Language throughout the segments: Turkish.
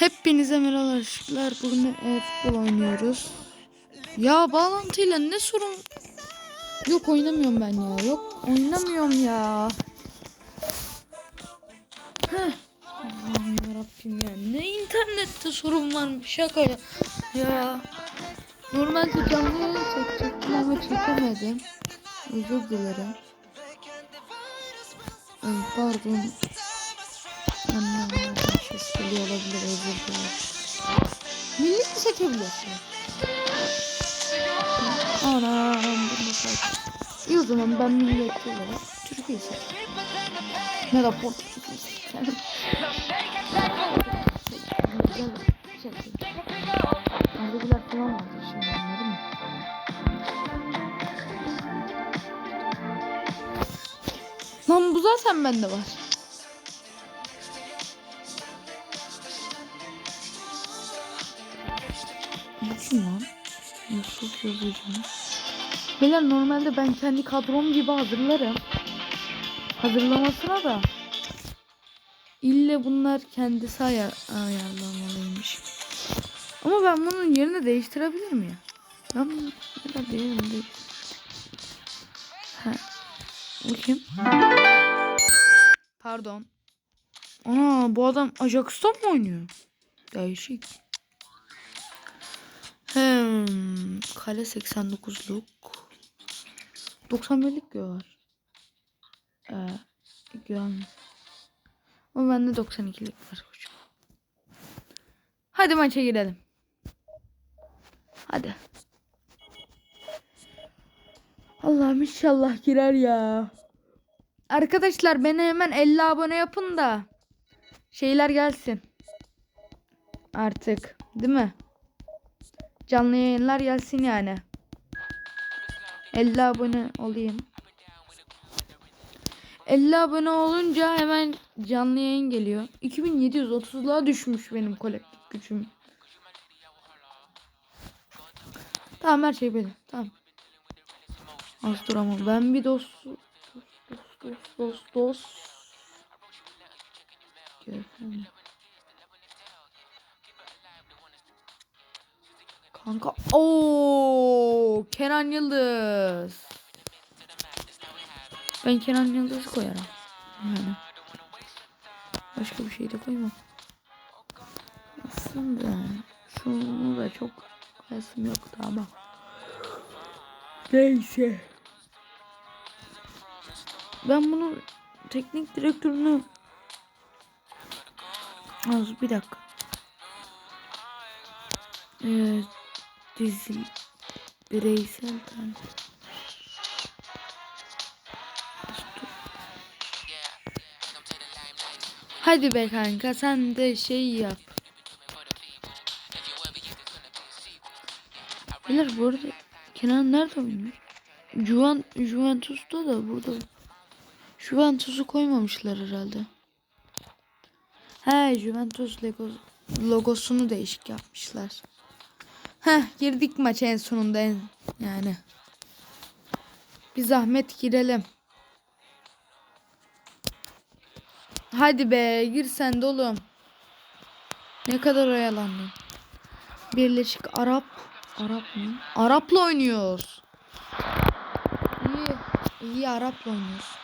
Hepinize merhabalar. Bugün e, futbol oynuyoruz. Ya bağlantıyla ne sorun? Yok oynamıyorum ben ya. Yok oynamıyorum ya. Heh. Allah'ım yarabbim ya. Ne internette sorun varmış şaka ya. Ya. Normalde canlı yayın çekecektim ama çekemedim. Özür dilerim. Ay, pardon. Annem ses geliyor olabilir özür dilerim. Milli mi çekebiliyorsun? Anam bunu saç. İyi o zaman ben milliyetçi olarak Türkiye seçerim. Ne da Portekiz seçerim. Güzel bir şey seçerim. Anadolular falan vardı şimdi anladın mı? Lan bu zaten bende var. Yazıcı. Beyler normalde ben kendi kadrom gibi hazırlarım. Hazırlamasına da ille bunlar kendisi ayar ayarlamalıymış. Ama ben bunun yerini değiştirebilir miyim? Ben neden değilim değil. Ha. Bu? Pardon. Ana bu adam Ajax'ta mı oynuyor? Değişik. Hmm, kale 89'luk. 91'lik var. Ee, güven. Ama bende 92'lik var hocam. Hadi maça girelim. Hadi. Allah'ım inşallah girer ya. Arkadaşlar beni hemen 50 abone yapın da şeyler gelsin. Artık, değil mi? Canlı yayınlar gelsin yani. 50 abone olayım. 50 abone olunca hemen canlı yayın geliyor. 2730'luğa düşmüş benim kolektif gücüm. Tamam her şey benim. Tamam. Az dur ama ben bir dost dost dost dost dost. Görkem. Kanka. Oo, Kenan Yıldız. Ben Kenan Yıldız'ı koyarım. Yani. Başka bir şey de koymam. Aslında şunu da çok resim yoktu ama. Neyse. Ben bunu teknik direktörünü Az bir dakika. Evet. Dizi bireysel tane. Hadi be kanka sen de şey yap. Beyler bu arada Kenan nerede oynuyor? Juven, Juventus'ta da burada. Juventus'u koymamışlar herhalde. He Juventus logo, logosunu değişik yapmışlar. Heh girdik maça en sonunda en, yani. Bir zahmet girelim. Hadi be gir sen de oğlum. Ne kadar oyalandın. Birleşik Arap. Arap mı? Arap'la oynuyoruz. İyi. İyi Arap'la oynuyoruz.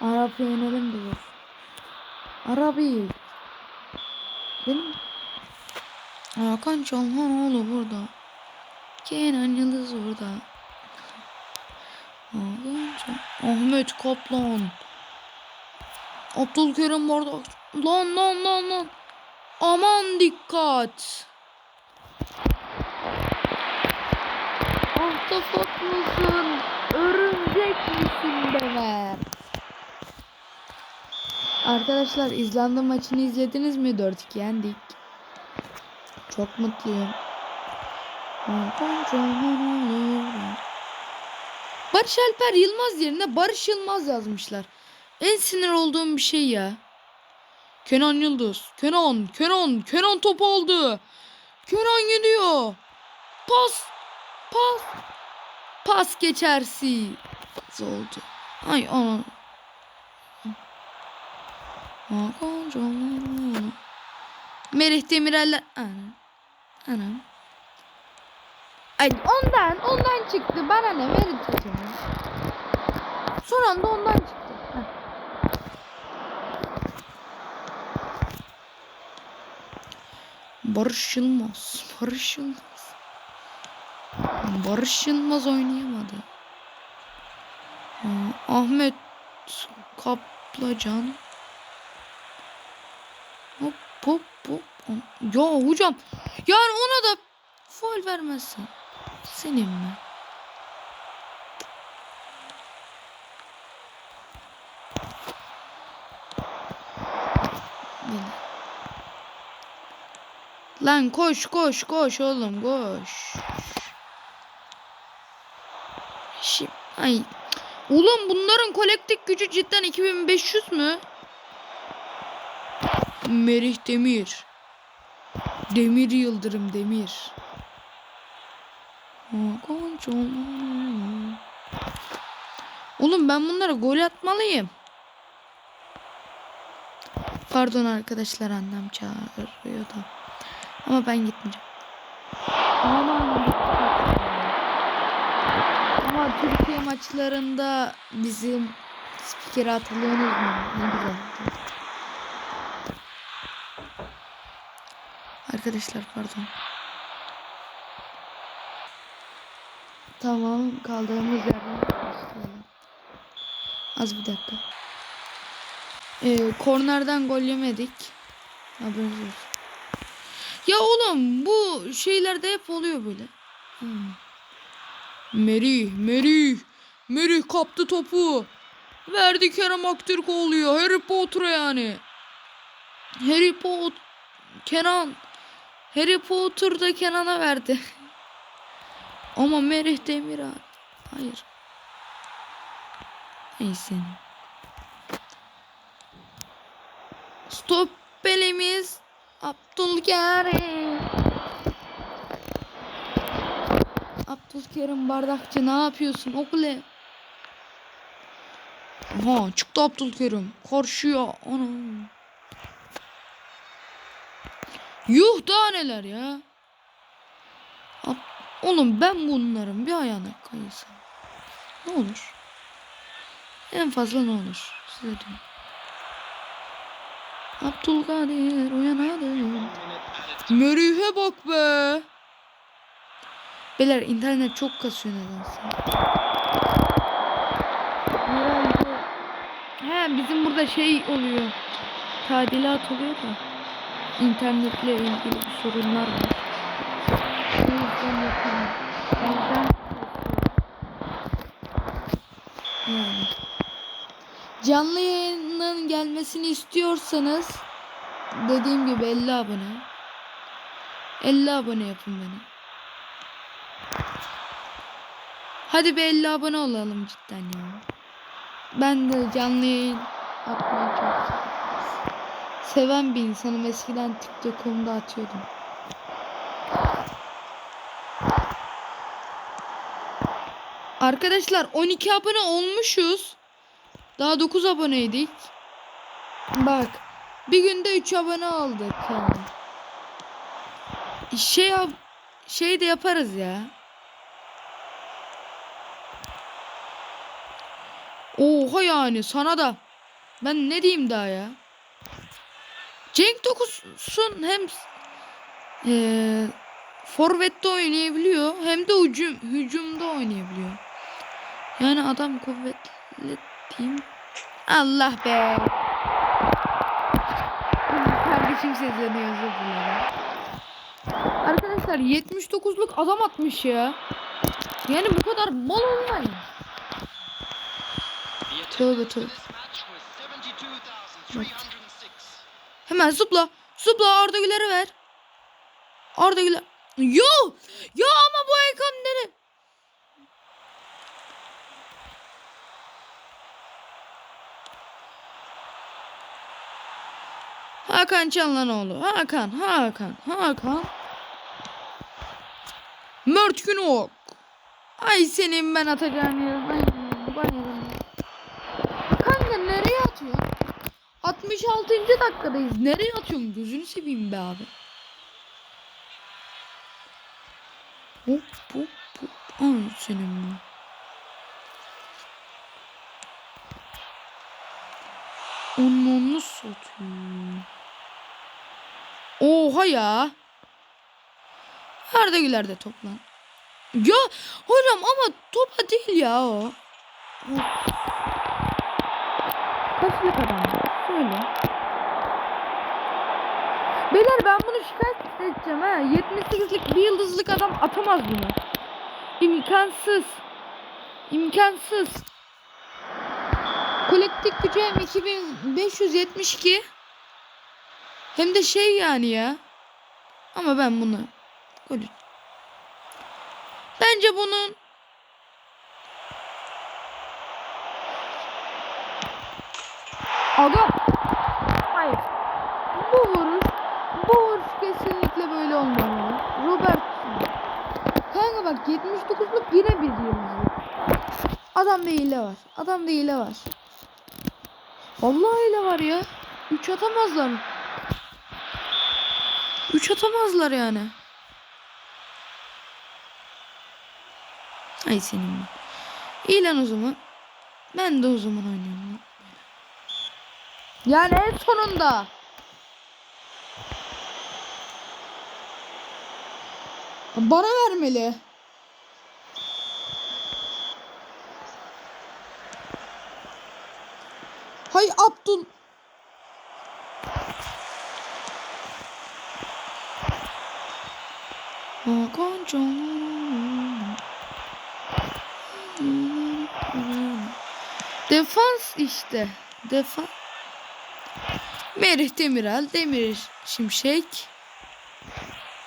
Arap'ı yenelim diyor. Arabi. Benim Hakan Çalhanoğlu burada. Kenan Yıldız burada. Ahmet Kaplan. Abdülkerim Bardak. Lan lan lan lan. Aman dikkat. Ahtapot musun? Örümcek misin Bemer? Arkadaşlar İzlanda maçını izlediniz mi? 4-2 yendik. Çok mutluyum. Barış Alper Yılmaz yerine Barış Yılmaz yazmışlar. En sinir olduğum bir şey ya. Kenan Yıldız. Kenan, Kenan, Kenan top aldı. Kenan gidiyor. Pas, pas. Pas geçersiz oldu. Ay ana. Merih Demirel'ler... Anam. Ay ondan, ondan çıktı. Bana ne verin çocuğumu. Son anda ondan çıktı. Heh. Barış Yılmaz. Barış Yılmaz. Barış Yılmaz oynayamadı. Aa, Ahmet Kaplacan. Hop hop hop. Ya hocam yani ona da faul vermezsen senin mi? Lan koş koş koş oğlum koş. Şimdi, ay. Oğlum bunların kolektif gücü cidden 2500 mü? Merih Demir. Demir Yıldırım Demir. Oğlum ben bunlara gol atmalıyım. Pardon arkadaşlar annem çağırıyor da. Ama ben gitmeyeceğim. Ama Türkiye maçlarında bizim spikeri hatırlıyorsunuz mu? Ne güzel. Arkadaşlar pardon. Tamam kaldığımız yerden. Az bir dakika. Ee, kornerden gol yemedik. Haberiniz olsun. Ya oğlum bu şeylerde hep oluyor böyle. Hmm. Merih, Merih. Merih kaptı topu. Verdi Kerem Aktürkoğlu'ya. Harry Potter yani. Harry Potter. Kenan. Harry Potter da Kenan'a verdi. Ama Merih Demir Hayır. Neyse. Stop belimiz. Abdülkerim. Abdülkerim bardakçı ne yapıyorsun okule? Aha çıktı Abdülkerim. Karşıya. Ana. Yuh daha neler ya. Oğlum ben bunların bir ayağına kayırsam. Ne olur? En fazla ne olur? Size diyorum. Abdülkadir uyanadın. Merih'e bak be. Beyler internet çok kasıyor nedense. He bizim burada şey oluyor. Tadilat oluyor da. İnternetle ilgili sorunlar var. O yüzden yapamam. O yani. Canlı yayının gelmesini istiyorsanız dediğim gibi 50 abone. 50 abone yapın beni. Hadi bir 50 abone olalım cidden ya. Ben de canlı yayın atmayı çok seviyorum. Seven bir insanım. Eskiden TikTok'umda atıyordum. Arkadaşlar 12 abone olmuşuz. Daha 9 aboneydik. Bak. Bir günde 3 abone aldık. Şey şey de yaparız ya. Oha yani sana da. Ben ne diyeyim daha ya. Cenk Tokus'un hem eee forvette oynayabiliyor hem de hücum hücumda oynayabiliyor. Yani adam kuvvetli diyeyim. Allah be. Kardeşim sesleniyor özür dilerim. Arkadaşlar 79'luk adam atmış ya. Yani bu kadar mal olmayın. Tövbe tövbe. Hemen zıpla. Zıpla Arda Güler'e ver. Arda Güler. Yo! Ya ama bu Ekam nere? Hakan Çalhanoğlu. Hakan, Hakan, Hakan. Mert Günok. Ay senin ben atacağım ya. Ay, ben yerim. Kanka nereye atıyor? 66. dakikadayız. Nereye atıyorsun? Gözünü seveyim be abi. Hop hop hop. Ay senin bu. Onu satıyor. Oha ya. Arda Güler de toplan. Ya hocam ama topa değil ya o. Kaçlık adam? Söyle. Beyler ben bunu şikayet edeceğim ha. 78'lik bir yıldızlık adam atamaz bunu. İmkansız. İmkansız. Kolektif gücü hem 2572 hem de şey yani ya. Ama ben bunu. Bence bunun Aga. Hayır. Bu vuruş, bu vuruş kesinlikle böyle olmamalı. Robert. Kanka bak 79'luk yine bir yıldızlık. Adamda hile var. Adamda hile var. Vallahi hile var ya. 3 atamazlar. 3 atamazlar yani. Ay senin mi? İyi lan o zaman. Ben de o zaman oynuyorum. Yani en sonunda. Bana vermeli. Hay Abdul. Defans işte. Defans. Merih Demiral, Demir Şimşek.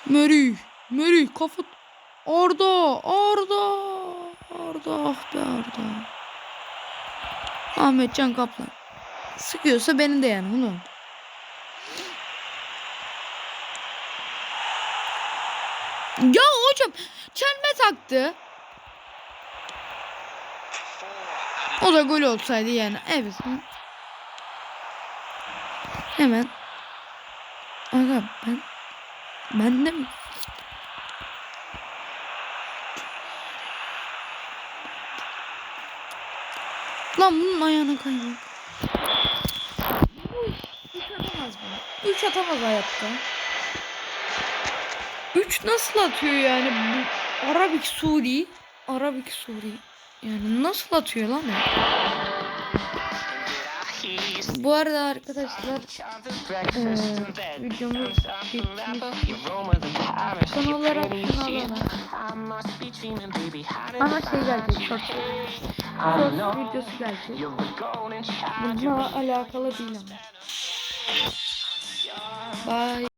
Mörü, Mörü kafa. Orada, orada. Orada, ah be orada. Ahmetcan Kaplan. Sıkıyorsa benim de yani oğlum. Ya hocam çelme taktı. O da gol olsaydı yani. Evet. Hemen. Aga ben ben de mi? Lan bunun ayağına kaymak. Üç atamaz bunu. Üç atamaz hayatta. Üç nasıl atıyor yani bu Arabik Suri? Arabik Suri. Yani nasıl atıyor lan o? Bu arada arkadaşlar videomuz bitmiş. Son olarak şunu alalım. Ama şey gelecek short. Short videosu gelecek. Bununla alakalı değil ama. Bye.